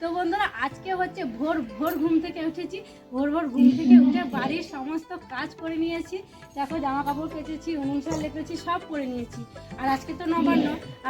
তো বন্ধুরা, আজকে হচ্ছে ভোর ভোর ঘুম থেকে উঠেছি। ভোর ভোর ঘুম থেকে উঠে বাড়ির সমস্ত কাজ করে নিয়েছি। দেখো জামা কাপড় কেচেছি চাল লেপেছি, সব করে নিয়েছি। আর আজকে তো নবান্ন।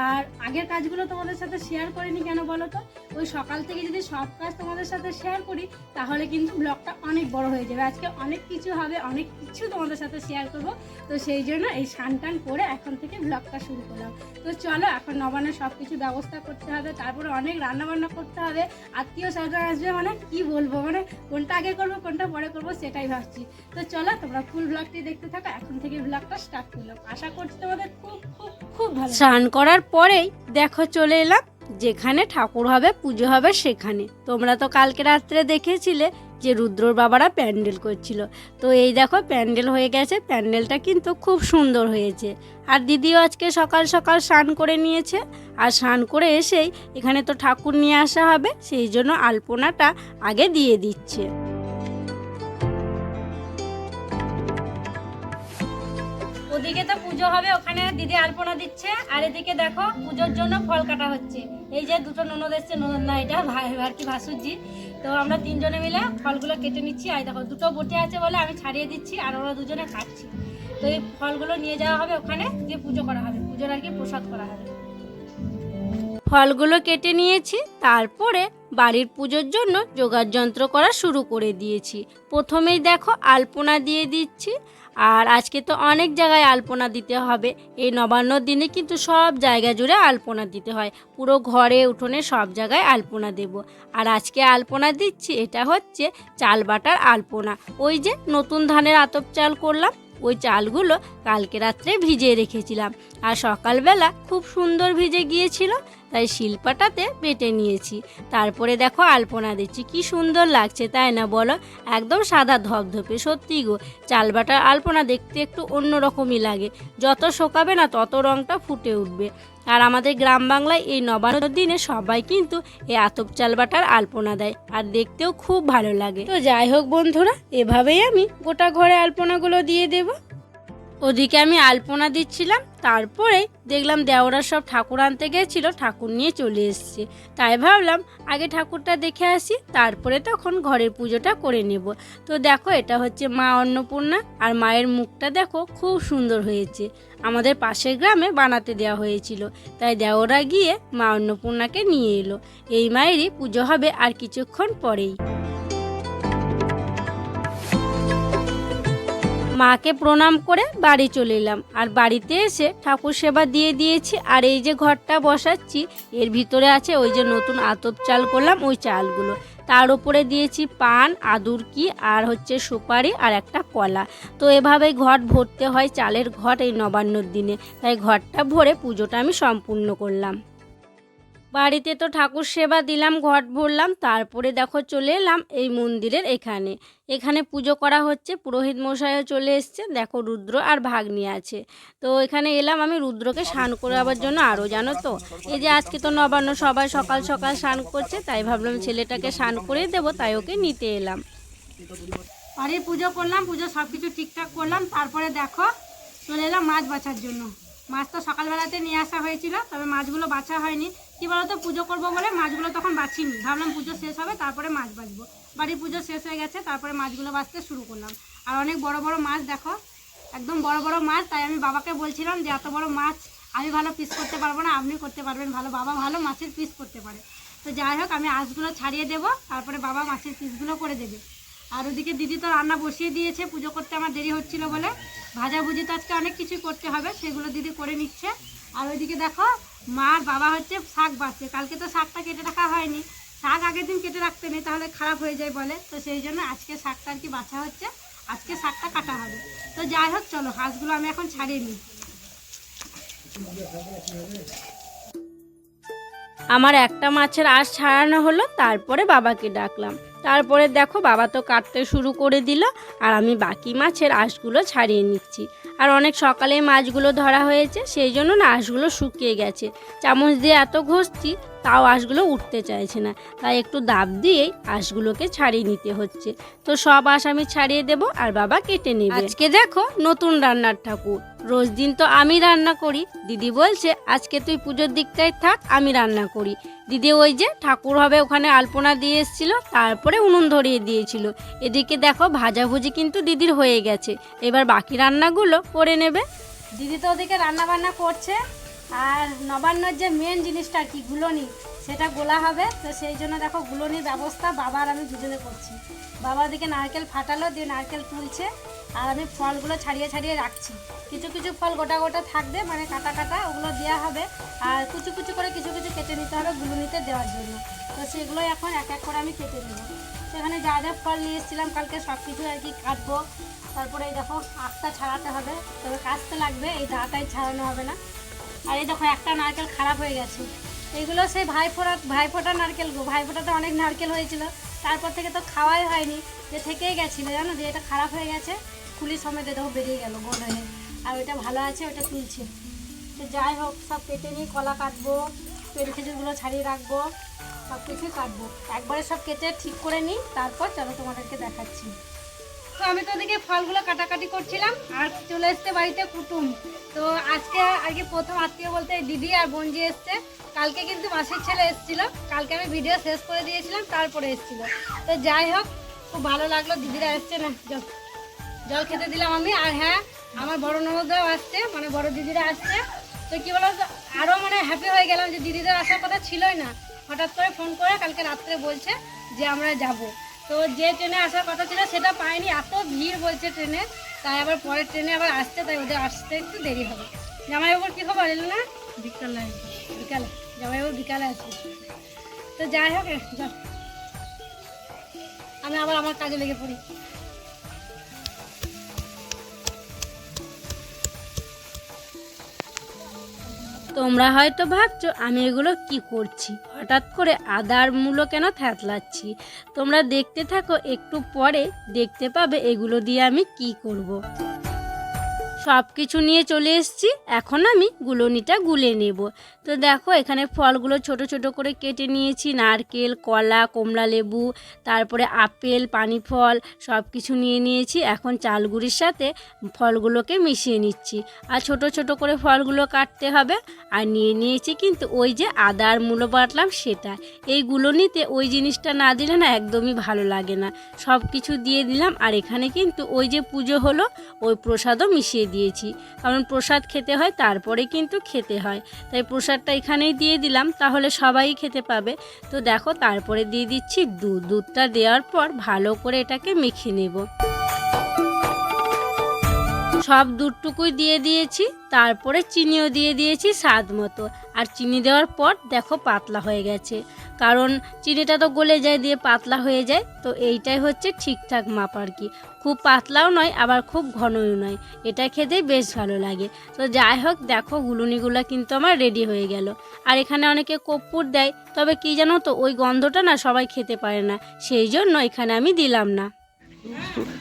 আর আগের কাজগুলো তোমাদের সাথে শেয়ার করিনি কেন বলো তো? ওই সকাল থেকে যদি সব কাজ তোমাদের সাথে শেয়ার করি, তাহলে কিন্তু ব্লগটা অনেক বড় হয়ে যাবে। আজকে অনেক কিছু হবে, অনেক কিছু তোমাদের সাথে শেয়ার করব। তো সেই জন্য এই স্নান টান করে এখন থেকে ব্লগটা শুরু করলাম। তো চলো, এখন নবান্নের সব কিছু ব্যবস্থা করতে হবে। তারপরে অনেক রান্নাবান্না করতে হবে। আত্মীয় স্বজন আসবে মানে কি বলব? মানে কোনটা আগে করব, কোনটা পরে করব সেটাই ভাবছি। তো চলো, তোমরা ফুল ব্লগটি দেখতে থাকো, এখন থেকে ব্লগটা স্টার্ট করলাম আশা করছি তোমাদের খুব খুব খুব ভালো স্নান করার পরেই দেখো চলে এলাম, যেখানে ঠাকুর হবে, পুজো হবে সেখানে। তোমরা তো কালকে রাত্রে দেখেছিলে যে রুদ্রর বাবারা প্যান্ডেল করছিল। তো এই দেখো, প্যান্ডেল হয়ে গেছে। প্যান্ডেলটা কিন্তু খুব সুন্দর হয়েছে। আর দিদিও আজকে সকাল সকাল স্নান করে নিয়েছে। আর স্নান করে এসেই এখানে তো ঠাকুর নিয়ে আসা হবে, সেই জন্য আলপনাটা আগে দিয়ে দিচ্ছে। ওদিকে তো পুজো হবে, ওখানে দিদি আলপনা দিচ্ছে। আর এদিকে দেখো, পুজোর জন্য ফল কাটা হচ্ছে। এই যে দুটো ননদ এসছে, ননদ না, এটা ভাই আর কি ভাসুরজি। তো আমরা তিনজনে মিলে ফলগুলো কেটে নিচ্ছি। আর দেখো, দুটো বটে আছে বলে আমি ছাড়িয়ে দিচ্ছি আর ওরা দুজনে কাটছি তো এই ফলগুলো নিয়ে যাওয়া হবে ওখানে, গিয়ে পুজো করা হবে। পুজোর আর কি প্রসাদ করা হবে। ফলগুলো কেটে নিয়েছি, তারপরে বাড়ির পুজোর জন্য যোগার যন্ত্র করা শুরু করে দিয়েছি। প্রথমেই দেখো আলপনা দিয়ে দিচ্ছি আর আজকে তো অনেক জায়গায় আলপনা দিতে হবে। এই নবান্নর দিনে কিন্তু সব জায়গা জুড়ে আলপনা দিতে হয়। পুরো ঘরে উঠোনে সব জায়গায় আলপনা দেব। আর আজকে আলপনা দিচ্ছি, এটা হচ্ছে চাল বাটার আলপনা। ওই যে নতুন ধানের আতপ চাল করলাম, ওই চালগুলো কালকে রাত্রে ভিজিয়ে রেখেছিলাম। আর সকালবেলা খুব সুন্দর ভিজে গিয়েছিল তাই শিল্পাটাতে বেটে নিয়েছি। তারপরে দেখো আলপনা দিচ্ছি, কি সুন্দর লাগছে, তাই না বলো? একদম সাদা ধপধপে, সত্যি গো। চাল বাটার আলপনা দেখতে একটু অন্যরকমই লাগে। যত শোকাবে না তত রঙটা ফুটে উঠবে। আর আমাদের গ্রাম বাংলায় এই নবান্ন দিনে সবাই কিন্তু এই আতপ চাল বাটার আলপনা দেয়, আর দেখতেও খুব ভালো লাগে। তো যাই হোক বন্ধুরা, এভাবেই আমি গোটা ঘরে আলপনাগুলো দিয়ে দেবো। ওদিকে আমি আলপনা দিচ্ছিলাম, তারপরে দেখলাম দেওরা সব ঠাকুর আনতে গেছিল, ঠাকুর নিয়ে চলে এসছে। তাই ভাবলাম, আগে ঠাকুরটা দেখে আসি, তারপরে তখন ঘরের পুজোটা করে নেব। তো দেখো, এটা হচ্ছে মা অন্নপূর্ণা, আর মায়ের মুখটা দেখো, খুব সুন্দর হয়েছে। আমাদের পাশের গ্রামে বানাতে দেওয়া হয়েছিল। তাই দেওরা গিয়ে মা অন্নপূর্ণাকে নিয়ে এলো। এই মায়েরই পুজো হবে আর কিছুক্ষণ পরেই। মাকে প্রণাম করে বাড়ি চলে এলাম। আর বাড়িতে এসে ঠাকুর সেবা দিয়ে দিয়েছি। আর এই যে ঘরটা বসাচ্ছি, এর ভিতরে আছে ওই যে নতুন আতপ চাল করলাম, ওই চালগুলো। তার উপরে দিয়েছি পান আদুরকি আর হচ্ছে সুপারি আর একটা কলা। তো এভাবেই ঘট ভরতে হয়, চালের ঘট এই নবান্নর দিনে। তাই ঘরটা ভরে পুজোটা আমি সম্পূর্ণ করলাম। বাড়িতে তো ঠাকুর সেবা দিলাম, ঘট ভরলাম, তারপরে দেখো চলে এলাম এই মন্দিরের এখানে। এখানে পুজো করা হচ্ছে, পুরোহিত মশাইও চলে এসছে, দেখো রুদ্র আর ভাগ্নি আছে। তো এখানে এলাম আমি রুদ্রকে স্নান করাবার জন্য আরও জানো তো? এই যে আজকে তো নবান্ন, সবাই সকাল সকাল স্নান করছে, তাই ভাবলাম ছেলেটাকে স্নান করে দেবো, তাই ওকে নিতে এলাম। বাড়ির পুজো করলাম, পুজো সব কিছু ঠিকঠাক করলাম, তারপরে দেখো চলে এলাম মাছ বাছার জন্য। মাছ তো সকালবেলাতে নিয়ে আসা হয়েছিল, তবে মাছগুলো বাছা হয়নি। কি বলতো, পুজো করব বলে মাছগুলো তখন বাছিনি। ভাবলাম পুজো শেষ হবে, তারপরে মাছ বাছবো। বাড়ির পুজো শেষ হয়ে গেছে, তারপরে মাছগুলো বাছতে শুরু করলাম। আর অনেক বড় বড় মাছ দেখো, একদম বড় বড় মাছ, তাই আমি বাবাকে বলছিলাম যে, এত বড় মাছ, আমি ভালো পিস করতে পারব না আপনি করতে পারবেন ভালো, বাবা ভালো মাছের পিস করতে পারে। তো যাই হোক, আমি আঁশগুলো ছাড়িয়ে দেবো, তারপরে বাবা মাছের পিসগুলো করে দেবে। আর ওদিকে দিদি তো রান্না বসিয়ে দিয়েছে, পুজো করতে আমার দেরি হচ্ছিল বলে। ভাজা ভুজি তো আজকে অনেক কিছু করতে হবে, সেগুলো দিদি করে নিচ্ছে। আর ওইদিকে দেখো মা আর বাবা হচ্ছে শাক বাঁচছে। কালকে তো শাকটা কেটে রাখা হয়নি। শাক আগের দিন কেটে রাখতে নেই, তাহলে খারাপ হয়ে যায় বলে। তো সেই জন্য আজকে শাকটা আর কি বাছা হচ্ছে। আজকে শাকটা কাটা হবে। তো যাই হোক, চলো, হাঁসগুলো আমি এখন ছাড়িয়ে নিই। আমার একটা মাছের আঁশ ছাড়ানো হলো, তারপরে বাবাকে ডাকলাম। তারপরে দেখো, বাবা তো কাটতে শুরু করে দিল, আর আমি বাকি মাছের আঁশগুলো ছাড়িয়ে নিচ্ছি। আর অনেক সকালে মাছগুলো ধরা হয়েছে, সেই জন্য না আঁশগুলো শুকিয়ে গেছে। চামচ দিয়ে এত ঘষছি তাও আঁশগুলো উঠতে চাইছে না। তাই একটু দাব দিয়েই আঁশগুলোকে ছাড়িয়ে নিতে হচ্ছে। তো সব আঁশ আমি ছাড়িয়ে দেব আর বাবা কেটে নেবে। আজকে দেখো নতুন রান্নার ঠাকুর। রোজ দিন তো আমি রান্না করি। দিদি বলছে আজকে তুই পুজোর দিকটায় থাক আমি রান্না করি। দিদি ওই যে ঠাকুর হবে ওখানে আলপনা দিয়ে এসেছিল তারপরে উনুন ধরিয়ে দিয়েছিল। এদিকে দেখো ভাজাভুজি কিন্তু দিদির হয়ে গেছে। এবার বাকি রান্নাগুলো করে নেবে। দিদি তো ওদিকে রান্না বান্না করছে। আর নবান্নর যে মেন জিনিসটা কি, গুলোনি, সেটা গোলা হবে। তো সেই জন্য দেখো গুলোনির ব্যবস্থা বাবা আর আমি দুজনে করছি। বাবা দিকে নারকেল ফাটালো, দিয়ে নারকেল তুলছে, আর আমি ফলগুলো ছাড়িয়ে ছাড়িয়ে রাখছি। কিছু কিছু ফল গোটা গোটা থাকবে মানে কাটা কাটা ওগুলো দেওয়া হবে, আর কুচু কুচু করে কিছু কিছু কেটে নিতে হবে গুলোনিতে দেওয়ার জন্য। তো সেগুলো এখন এক এক করে আমি কেটে নেব। সেখানে যা যা ফল নিয়ে এসেছিলাম, কালকে সব কিছু আর কি কাটবো। তারপরে এই দেখো আখটা ছাড়াতে হবে। তবে কাটতে লাগবে, এই দাঁটাই ছাড়ানো হবে না। আর এই দেখো, একটা নারকেল খারাপ হয়ে গেছে। এইগুলো সেই ভাইফোঁটা ভাইফোঁটা নারকেল গো, ভাইফোঁটাতে অনেক নারকেল হয়েছিল। তারপর থেকে তো খাওয়াই হয়নি, যে থেকেই গেছিল, জানো? যে এটা খারাপ হয়ে গেছে, খুলি সমেত দেখো বেরিয়ে গেল গোল হয়ে। আর ওইটা ভালো আছে, ওইটা তুলছে। তো যাই হোক, সব কেটে নিয়ে কলা কাটবো পেট খেজুরগুলো ছাড়িয়ে রাখব সব কিছুই কাটবো। একবারে সব কেটে ঠিক করে নিই, তারপর চলো তোমাদেরকে দেখাচ্ছি। তো আমি তো ওদিকে ফলগুলো কাটাকাটি করছিলাম আর চলে এসছে বাড়িতে কুটুম। তো আজকে আজকে প্রথম আত্মীয় বলতে দিদি আর বোনজি এসছে, কালকে কিন্তু মাসির ছেলে এসেছিল। কালকে আমি ভিডিও শেষ করে দিয়েছিলাম, তারপরে এসেছিল। তো যাই হোক, খুব ভালো লাগল, দিদিরা এসছে না জল জল খেতে দিলাম আমি, আর হ্যাঁ আমার বড় ননদরাও আসছে মানে বড় দিদিরা আসছে। তো কী বলো আরও মানে হ্যাপি হয়ে গেলাম যে দিদিদের আসার কথা ছিলই না। হঠাৎ করে ফোন করে কালকে রাত্রে বলছে যে আমরা যাব। তো যে ট্রেনে আসার কথা ছিল সেটা পাইনি এত ভিড় বলছে ট্রেনে। তাই আবার পরের ট্রেনে আবার আসতে তাই ওদের আসতে একটু দেরি হবে। জামাইবাবুর কী খবর এলো না? বিকালে। বিকালে। জামাইবাবু বিকালে আসবে তো যাই হোক যাও। আমি আবার আমার কাজে লেগে পড়ি। তোমরা হয়তো ভাবছ আমি এগুলো কি করছি। হঠাৎ করে আদার মূলো কেন থ্যাতলাচ্ছি তোমরা দেখতে থাকো, একটু পরে দেখতে পাবে এগুলো দিয়ে আমি কি করব। সব কিছু নিয়ে চলে এসেছি। এখন আমি গুলোনিটা গুলে নেব। তো দেখো, এখানে ফলগুলো ছোট ছোট করে কেটে নিয়েছি। নারকেল, কলা, কমলা লেবু, তারপরে আপেল পানি ফল সব কিছু নিয়ে নিয়েছি। এখন চালগুড়ির সাথে ফলগুলোকে মিশিয়ে নিচ্ছি। আর ছোট ছোট করে ফলগুলো কাটতে হবে। আর নিয়ে নিয়েছি কিন্তু ওই যে আদা আর মূলো বাটলাম সেটা। এইগুলো নিতে ওই জিনিসটা না দিলে না একদমই ভালো লাগে না। সব কিছু দিয়ে দিলাম। আর এখানে কিন্তু ওই যে পুজো হলো, ওই প্রসাদও মিশিয়ে দিয়েছি। কারণ প্রসাদ খেতে হয়, তারপরে কিন্তু খেতে হয়। তাই প্রসাদটা এখানেই দিয়ে দিলাম, তাহলে সবাই খেতে পাবে। তো দেখো, তারপরে দিয়ে দিচ্ছি দুধ দুধটা দেওয়ার পর ভালো করে এটাকে মেখে নেব। সব দুধটুকুই দিয়ে দিয়েছি তারপরে চিনিও দিয়ে দিয়েছি স্বাদ মতো। আর চিনি দেওয়ার পর দেখো পাতলা হয়ে গেছে। কারণ চিনিটা তো গলে যায় দিয়ে পাতলা হয়ে যায় তো এইটাই হচ্ছে ঠিকঠাক মাপ আর কি। খুব পাতলাও নয় আবার খুব ঘনও নয়। এটা খেতে বেশ ভালো লাগে। তো যাই হোক দেখো গুলুনিগুলো কিন্তু আমার রেডি হয়ে গেল। আর এখানে অনেকে কর্পূর দেয় তবে কি জানো তো ওই গন্ধটা না সবাই খেতে পারে না। সেই জন্য এখানে আমি দিলাম না।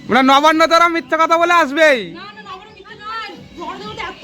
মানে নবান্ন তারা মিথ্যা কথা বলে আসবেই।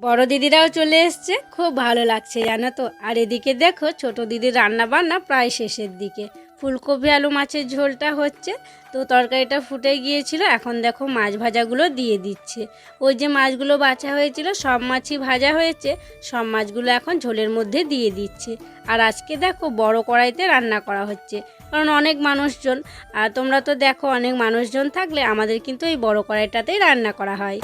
বড় দিদিরাও চলে এসছে। খুব ভালো লাগছে জানো তো। আর এদিকে দেখো ছোট দিদির রান্না বান্না প্রায় শেষের দিকে। ফুলকপি আলু মাছের ঝোলটা হচ্ছে। তো তরকারিটা ফুটে গিয়েছিল। এখন দেখো মাছ ভাজাগুলো দিয়ে দিচ্ছে। ওই যে মাছগুলো বাছা হয়েছিল, সব মাছই ভাজা হয়েছে। সব মাছগুলো এখন ঝোলের মধ্যে দিয়ে দিচ্ছে। আর আজকে দেখো বড় কড়াইতে রান্না করা হচ্ছে। কারণ অনেক মানুষজন, আর তোমরা তো দেখো অনেক মানুষজন থাকলে আমাদের কিন্তু এই বড় কড়াইটাতেই রান্না করা হয়।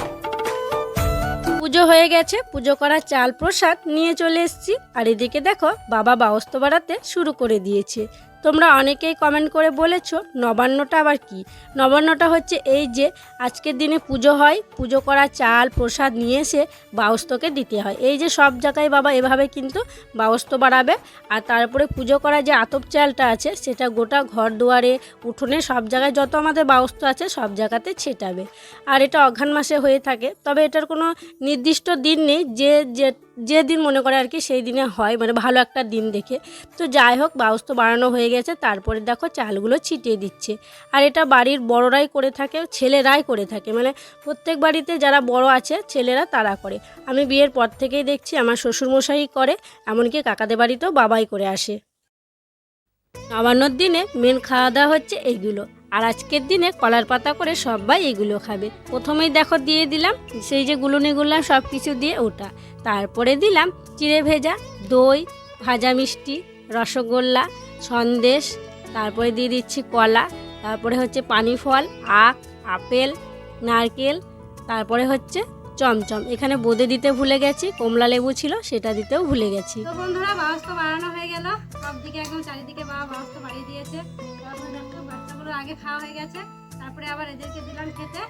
পুজো হয়ে গেছে, পুজো করার চাল প্রসাদ নিয়ে চলে এসেছি। আর এদিকে দেখো, বাবা বাউস্ত বাড়াতে শুরু করে দিয়েছে। তোমরা অনেকেই কমেন্ট করে বলেছ, নবান্নটা আবার কি? নবান্নটা হচ্ছে এই যে, আজকের দিনে পুজো হয়, পুজো করা চাল, প্রসাদ নিয়ে এসে বাউস্তকে দিতে হয়। এই যে সব জায়গায় বাবা এভাবে কিন্তু বাউস্ত বাড়াবে, আর তারপরে পুজো করা যে আতপ চালটা আছে, সেটা গোটা ঘর দুয়ারে, উঠোনে সব জায়গায় যত আমাদের বাউস্ত আছে, সব জায়গাতে ছেটাবে। আর এটা অঘ্রাণ মাসে হয়ে থাকে। তবে এটার কোনো নির্দিষ্ট দিন নেই যে যে যে দিন মনে করে আর কি সেই দিনে হয় মানে ভালো একটা দিন দেখে। তো যাই হোক বাউস তো বাড়ানো হয়ে গেছে, তারপরে দেখো চালগুলো ছিটিয়ে দিচ্ছে। আর এটা বাড়ির বড়রাই করে থাকে, ছেলেরাই করে থাকে। মানে প্রত্যেক বাড়িতে যারা বড় আছে, ছেলেরা তারা করে। আমি বিয়ের পর থেকেই দেখছি আমার শ্বশুরমশাই করে, এমনকি কাকাদের বাড়িতেও বাবাই করে আসে। নবান্নর দিনে মেন খাওয়া দাওয়া হচ্ছে এইগুলো আর আজকের দিনে কলার পাতা করে সবাই এগুলো খাবে। প্রথমেই দেখো দিয়ে দিলাম সেই যে গুলুনি গুললাম সব কিছু দিয়ে ওটা। তারপরে দিলাম চিড়ে ভেজা, দই, ভাজা মিষ্টি, রসগোল্লা, সন্দেশ, তারপরে দিয়ে দিচ্ছি কলা, তারপরে হচ্ছে পানি ফল, আখ, আপেল, নারকেল, তারপরে হচ্ছে চমচম। এখানে বোঁদে দিতে ভুলে গেছি, কমলা লেবু ছিল সেটা দিতেও ভুলে গেছি। তো বন্ধুরা ব্যবস্থা বাড়ানো হয়ে গেল। সব দিকে একদম চারিদিকে বাবা ব্যবস্থা বাড়িয়ে দিয়েছে। বাচ্চাগুলো আগে খাওয়া হয়ে গেছে। তারপরে আবার এদেরকে দিলাম খেতে।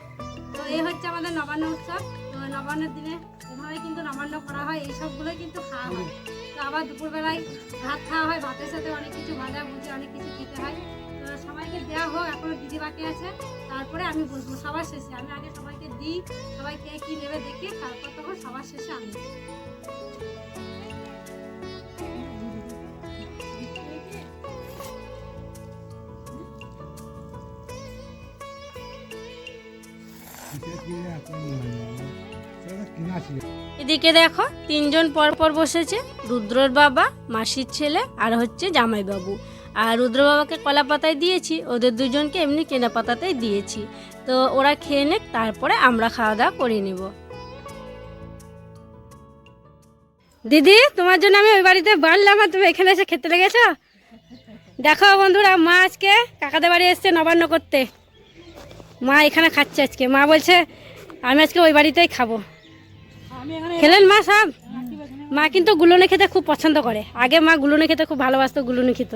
তো এই হচ্ছে আমাদের নবান্ন উৎসব। তো নবান্নের দিনে এভাবে কিন্তু নবান্ন করা হয় এই সবগুলোই কিন্তু খাওয়া হয়। তো আবার দুপুরবেলায় ভাত খাওয়া হয়, ভাতের সাথে অনেক কিছু ভাজা ভুজি অনেক কিছু খেতে হয়। তো সবাইকে দেওয়া হোক, এখনও দিদি বাকি আছে। তারপরে আমি বলব সবার শেষে। আমি আগে সবাইকে দিই, সবাই কে কী নেবে দেখি, তারপর তখন সবার শেষে আমি এদিকে দেখো, তিনজন পর পর বসেছে, রুদ্রর বাবা, মাসির ছেলে আর হচ্ছে জামাইবাবু। আর রুদ্র বাবাকে কলা পাতায় দিয়েছি, ওদের দুজনকে এমনি কেনা পাতাতেই দিয়েছি। তো ওরা খেয়ে নেক, তারপরে আমরা খাওয়া দাওয়া করে নেব। দিদি, তোমার জন্য আমি ওই বাড়িতে বাড়লাম আর তুমি এখানে এসে খেতে লেগেছো? দেখো বন্ধুরা, মা আজকে কাকাদের বাড়ি এসছে নবান্ন করতে। মা এখানে খাচ্ছে আজকে। মা বলছে আমি আজকে ওই বাড়িতেই খাব। খেলেন মা সব? মা কিন্তু গুলনে খেতে খুব পছন্দ করে। আগে মা গুলনে খেতে খুব ভালোবাসতো গুলনে খেত।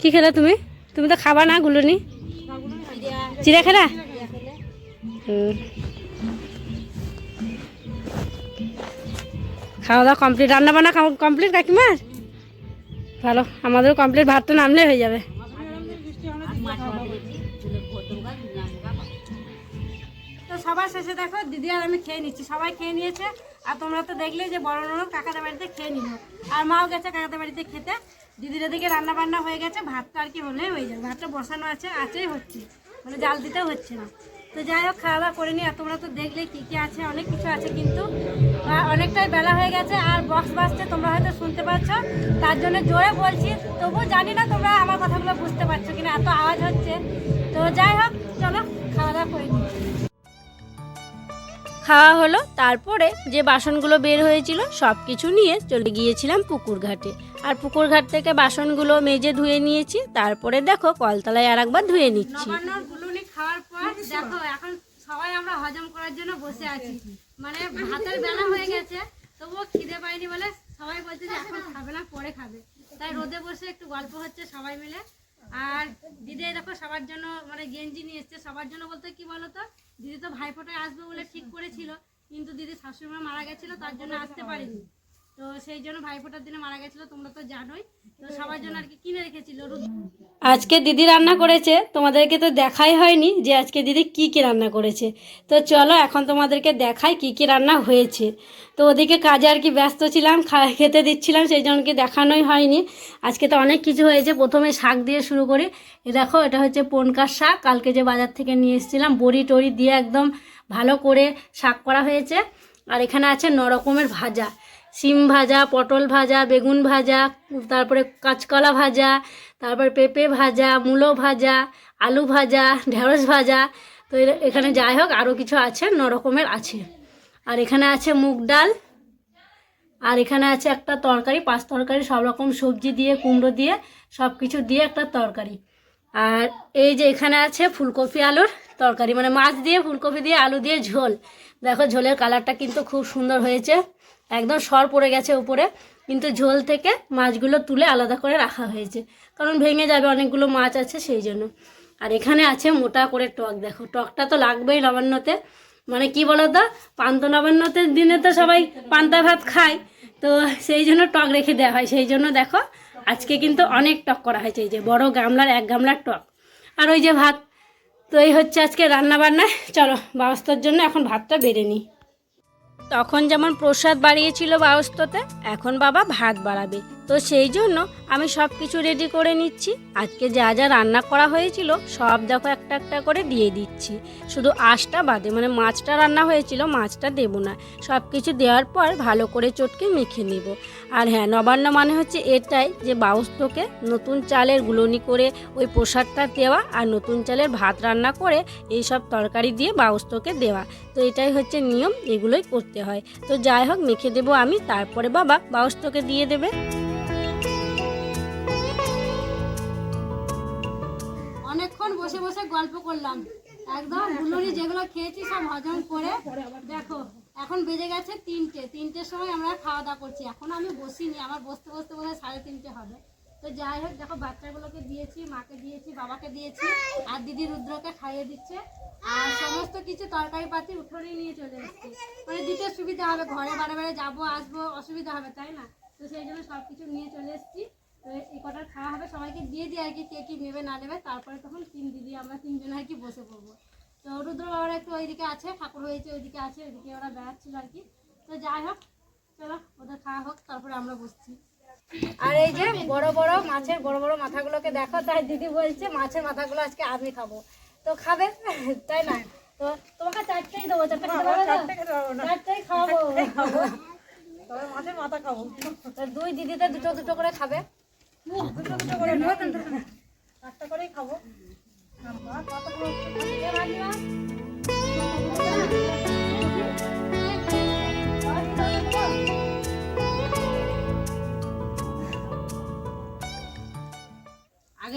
কি খেলে তুমি? তুমি তো খাবা না গুলনি? চিড়া খেলা হুম। খাওয়া দাওয়া কমপ্লিট। রান্না বান্না কমপ্লিট কাকিমার? ভালো আমাদেরও কমপ্লিট। ভাত তো নামলে হয়ে যাবে। সবার শেষে দেখো, দিদি আর আমি খেয়ে নিচ্ছি। সবাই খেয়ে নিয়েছে। আর তোমরা তো দেখলে যে বড় ননদ কাকাদের বাড়িতে খেয়ে নিল। আর মাও গেছে কাকাদের বাড়িতে খেতে। দিদির এদিকে রান্না বান্না হয়ে গেছে। ভাতটা আর কি হলেই হয়ে যাবে ভাতটা বসানো আছে, আছেই হচ্ছে। মানে জাল দিতেও হচ্ছে না। তো যাই হোক, খাওয়া দাওয়া করে নি আর তোমরা তো দেখলে কী কী আছে, অনেক কিছু আছে কিন্তু। অনেকটাই বেলা হয়ে গেছে, আর বক্স বাজছে, তোমরা হয়তো শুনতে পাচ্ছ। তার জন্য জোরে বলছি, তবুও জানি না তোমরা আমার কথাগুলো বুঝতে পারছ কিনা, এত আওয়াজ হচ্ছে। তো যাই হোক, চলো, খাওয়া দাওয়া করে নিই। খাওয়া হলো, তারপরে যে বাসনগুলো বের হয়েছিল সব কিছু নিয়ে চলে গিয়েছিলাম পুকুর ঘাটে। আর পুকুর ঘাট থেকে বাসনগুলো মেজে ধুয়ে নিয়েছি, তারপরে দেখো কলতলায় আর একবার ধুয়ে নিচ্ছি। খাওয়ার পর দেখো, এখন সবাই আমরা হজম করার জন্য বসে আছি। মানে ভাতের বেলা হয়ে গেছে, তবুও খিদে পাইনি বলে সবাই বলছে যে এখন খাবে না, পরে খাবে। তাই রোদে বসে একটু গল্প হচ্ছে সবাই মিলে। আর দিদি দেখো সবার জন্য মানে গেঞ্জি নিয়ে এসছে, সবার জন্য বলতে কি বলতো? দিদি তো ভাইফোঁটায় আসবে বলে ঠিক করেছিল, কিন্তু দিদি শাশুড়ি মা মারা গেছিল, তার জন্য আসতে পারিনি। তো সেই জন্য ভাইফোঁটার দিনে মারা গেছিল, তোমরা তো জানোই। তো সবার জন্য আর কি কিনে রেখেছিল আজকে দিদি রান্না করেছে, তোমাদেরকে তো দেখাই হয়নি যে আজকে দিদি কি কি রান্না করেছে। তো চলো এখন তোমাদেরকে দেখাই কি কি রান্না হয়েছে। তো ওদিকে কাজে আর কি ব্যস্ত ছিলাম খেতে দিচ্ছিলাম, সেই জন্য কি দেখানোই হয়নি। আজকে তো অনেক কিছু হয়েছে, প্রথমে শাক দিয়ে শুরু করি। দেখো, এটা হচ্ছে পনকার শাক, কালকে যে বাজার থেকে নিয়ে এসেছিলাম, বড়ি টড়ি দিয়ে একদম ভালো করে শাক করা হয়েছে। আর এখানে আছে ন রকমের ভাজা। সিম ভাজা, পটল ভাজা, বেগুন ভাজা, তারপরে কাঁচকলা ভাজা, তারপর পেঁপে ভাজা, মূলো ভাজা, আলু ভাজা, ঢেঁড়স ভাজা। তো এখানে যাই হোক আরও কিছু আছে ন রকমের আছে। আর এখানে আছে মুগ ডাল, আর এখানে আছে একটা তরকারি, পাঁচ তরকারি, সব রকম সবজি দিয়ে, কুমড়ো দিয়ে, সব কিছু দিয়ে একটা তরকারি। আর এই যে এখানে আছে ফুলকপি আলুর তরকারি মানে মাছ দিয়ে, ফুলকপি দিয়ে, আলু দিয়ে ঝোল। দেখো ঝোলের কালারটা কিন্তু খুব সুন্দর হয়েছে। একদম সর পড়ে গেছে উপরে, কিন্তু ঝোল থেকে মাছগুলো তুলে আলাদা করে রাখা হয়েছে। কারণ ভেঙে যাবে অনেকগুলো মাছ আছে সেই জন্য। আর এখানে আছে মোটা করে টক। দেখো, টকটা তো লাগবেই নবান্নতে। মানে কি বলো তো পান্ত নবান্নতের দিনে তো সবাই পান্তা ভাত খায়। তো সেই জন্য টক রেখে দেওয়া হয়। সেই জন্য দেখো, আজকে কিন্তু অনেক টক করা হয়েছে। এই যে বড় গামলার, এক গামলার টক। আর ওই যে ভাত, তো এই হচ্ছে আজকে রান্না বান্না চলো, বাবস্তর জন্য এখন ভাতটা বেড়ে নিই। তখন যেমন প্রসাদ বাড়িয়েছিল বাউস্ততে, এখন বাবা ভাত বাড়াবে। তো সেই জন্য আমি সব কিছু রেডি করে নিচ্ছি। আজকে যা যা রান্না করা হয়েছিল, সব দেখো একটা একটা করে দিয়ে দিচ্ছি। শুধু আশটা বাদে মানে মাছটা রান্না হয়েছিল, মাছটা দেবো না। সব কিছু দেওয়ার পর ভালো করে চটকে মেখে নিব। আর হ্যাঁ নবান্ন মানে হচ্ছে এটাই যে বাউস্তকে নতুন চালের গুলনি করে ওই প্রসাদটা দেওয়া আর নতুন চালের ভাত রান্না করে এই সব তরকারি দিয়ে বাউস্তকে দেওয়া। তো এটাই হচ্ছে নিয়ম, এগুলোই করতে হয়। তো যাই হোক, মেখে দেবো আমি, তারপরে বাবা বাউস্তকে দিয়ে দেবে। অনেকক্ষণ বসে বসে গল্প করলাম। একদম বুলুরি যেগুলো খেয়েছি সব হজম করে দেখো। এখন বেজে গেছে তিনটে। তিনটের সময় আমরা খাওয়া দাওয়া করছি। এখন আমি বসিনি, আমার বসতে বসতে বোধহয় সাড়ে তিনটে হবে। তো যাই হোক, দেখো বাচ্চাগুলোকে দিয়েছি, মাকে দিয়েছি, বাবাকে দিয়েছি, আর দিদি রুদ্রকে খাইয়ে দিচ্ছে। আর সমস্ত কিছু তরকারি পাতি উঠোনে নিয়ে চলে এসেছি। মানে দিতে সুবিধা হবে, ঘরে বারে বারে যাব, আসব, অসুবিধা হবে, তাই না? তো সেই জন্য সব কিছু নিয়ে চলে এসেছি। তো এই কটার খাওয়া হবে, সবাইকে দিয়ে দিই আর কি, কে কি নেবে না নেবে। তারপরে তখন তিন দিদি, আমরা তিনজন আর কি বসে পড়ব। তো রুদ্র বাবার একটু ওইদিকে আছে ঠাকুর হয়েছে ওইদিকে আছে ওইদিকে ওরা বেড়াচ্ছিল আর কি। তো যাই হোক চলো ওদের খাওয়া হোক তারপরে আমরা বসছি। আর এই যে বড় বড় মাছের বড় বড় মাথাগুলোকে দেখো তাই দিদি বলছে মাছের মাথাগুলো আজকে আমি খাব। তো খাবে? তাই না? তো তোমাকে চারটেই দেবো? চারটেই খাওয়াবো মাছের মাথা খাব। তো দুই দিদিতে দুটো দুটো করে খাবে। একটা করেই খাব। আগে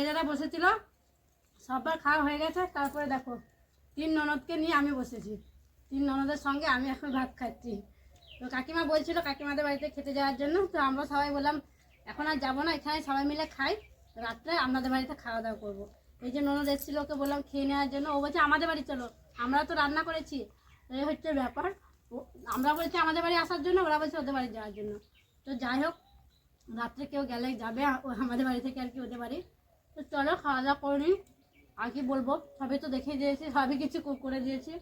যারা বসেছিল, সবার খাওয়া হয়ে গেছে, তারপরে দেখো, তিন ননদকে নিয়ে আমি বসেছি। তিন ননদের সঙ্গে আমি এখন ভাত খাচ্ছি। তো কাকিমা বলছিল কাকিমাদের বাড়িতে খেতে যাওয়ার জন্য, তো আমরা সবাই বললাম, এখন আর যাব না, এখানে সবাই মিলে খাই, রাত্রে আপনাদের বাড়িতে খাওয়া দাওয়া করব। এই যে ননদ এসেছিল, ওকে বললাম খেয়ে নেওয়ার জন্য। ও বলছে, আমাদের বাড়ি চলো। আমরা তো রান্না করেছি। এই হচ্ছে ব্যাপার। আমরা বলছি, আমাদের বাড়ি আসার জন্য? ওরা বলছে, ওদের বাড়ি যাওয়ার জন্য। তো যাই হোক, রাত্রে কেউ গেলে যাবে আমাদের বাড়ি থেকে আর কি ওদের বাড়ি। তো চলো, খাওয়া দাওয়া করে নিই। আর কি বলব, সবই তো দেখে দিয়েছি, সবই কিছু করে দিয়েছি।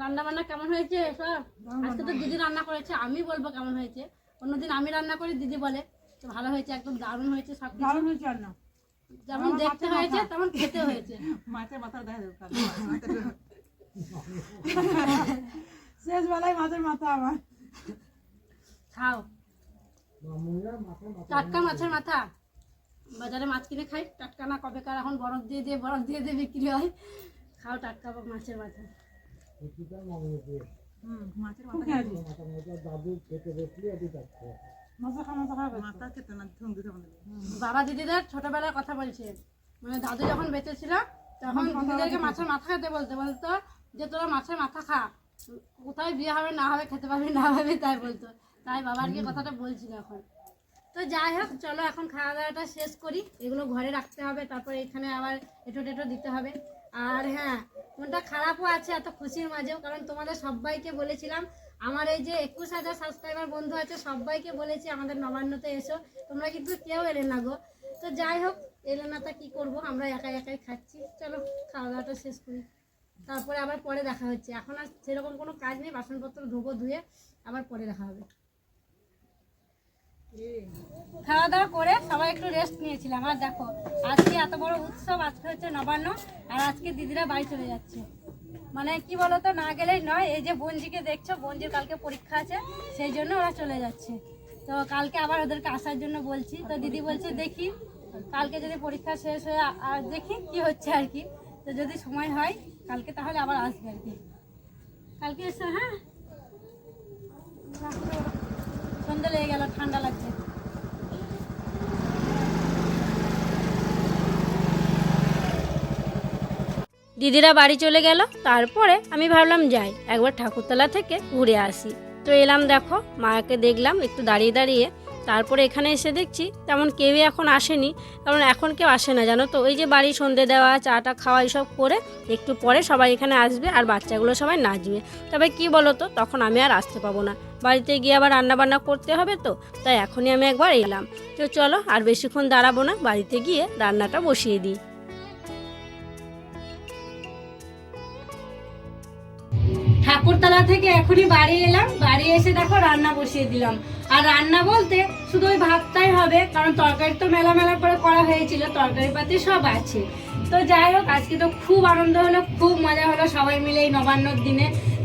রান্না বান্না কেমন হয়েছে সব? আজকে তো দিদি রান্না করেছে, আমি বলব কেমন হয়েছে। অন্যদিন আমি রান্না করি, দিদি বলে। তো ভালো হয়েছে, একদম দারুণ হয়েছে সব দারুণ হয়েছে আর না যেমন দেখতে হয়েছে তেমন খেতে হয়েছে। মাছের মাথা দেখা দরকার শেষ বেলায় মাছের মাথা আমার। খাও। টাটকা মাছের মাথা। বাজারে মাছ কিনে খাই টাটকা না কবেকার এখন বরফ দিয়ে দিয়ে বরফ দিয়ে দিয়ে বিক্রি হয়। খাও টাটকা মাছের মাথা। হুম মাছের মাথা মাথা খেতে না ঠুং দিতে বাবা দিদিদের ছোটবেলার কথা বলছে। মানে দাদু যখন বেঁচে ছিল তখন দিদিদেরকে মাছের মাথা খেতে বলতে বলতো যে তোরা মাছের মাথা খা। কোথায় বিয়ে হবে না হবে খেতে পারবি না পারবি তাই বলতো। তাই বাবার কি কথাটা বলছিল এখন। তো যাই হোক চলো এখন খাওয়া দাওয়াটা শেষ করি। এগুলো ঘরে রাখতে হবে তারপর এখানে আবার এটো টেটো দিতে হবে। আর হ্যাঁ মনটা খারাপও আছে এত খুশির মাঝেও কারণ তোমাদের সবাইকে বলেছিলাম আমার এই যে একুশ হাজার সাবস্ক্রাইবার বন্ধু আছে, সবাইকে বলেছি আমাদের নবান্নতে এসো। তোমরা কিন্তু কেউ এলে না গো। তো যাই হোক এলে না তা কী করব? আমরা একাই একাই খাচ্ছি। চলো খাওয়া দাওয়াটা শেষ করি। তারপরে আবার পরে দেখা হচ্ছে। এখন আর সেরকম কোনো কাজ নেই, বাসনপত্র ধোবো, ধুয়ে আবার পরে দেখা হবে। খাওয়া দাওয়া করে সবাই একটু রেস্ট নিয়েছিলাম। আর দেখো, আজকে এত বড় উৎসব, আজকে হচ্ছে নবান্ন। আর আজকে দিদিরা বাড়ি চলে যাচ্ছে। মানে কি বলতো, না গেলেই নয়। এই যে বঞ্জিকে দেখছ, বঞ্জির কালকে পরীক্ষা আছে, সেই জন্য ওরা চলে যাচ্ছে। তো কালকে আবার ওদেরকে আসার জন্য বলছি। তো দিদি বলছে, দেখি, কালকে যদি পরীক্ষা শেষ হয়ে আর দেখি কি হচ্ছে আর কি। তো যদি সময় হয়, কালকে তাহলে আবার আসবে আর কি। কালকে এসো হ্যাঁ? সন্ধ্যা লেগে গেল, ঠান্ডা লাগছে। দিদিরা বাড়ি চলে গেল, তারপরে আমি ভাবলাম যাই, একবার ঠাকুরতলা থেকে ঘুরে আসি। তো এলাম দেখো, মাকে দেখলাম, একটু দাঁড়িয়ে দাঁড়িয়ে, তারপরে এখানে এসে দেখছি তেমন কেউই এখন আসেনি, কারণ এখন কেউ আসে না, জানো তো? ওই যে বাড়ি সন্ধে দেওয়া, চাটা খাওয়া, এইসব করে একটু পরে সবাই এখানে আসবে আর বাচ্চাগুলো সবাই নাচবে। তবে কি বলো তো তখন আমি আর আসতে পাবো না। বাড়িতে গিয়ে আবার রান্না বান্না করতে হবে তো, তাই এখনই আমি একবার এলাম। তো চলো, আর বেশিক্ষণ দাঁড়াবো না, বাড়িতে গিয়ে রান্নাটা বসিয়ে দিই। ঠাকুরতলা থেকে এখনই বাড়ি এলাম। বাড়ি এসে দেখো রান্না বসিয়ে দিলাম। আর রান্না বলতে শুধু ওই ভাতটাই হবে, কারণ তরকারি তো মেলা মেলা করে করা হয়েছিল তরকারি পাতি সব আছে। তো যাই হোক, আজকে তো খুব আনন্দ হলো, খুব মজা হলো সবাই মিলে এই নবান্নর দিনে।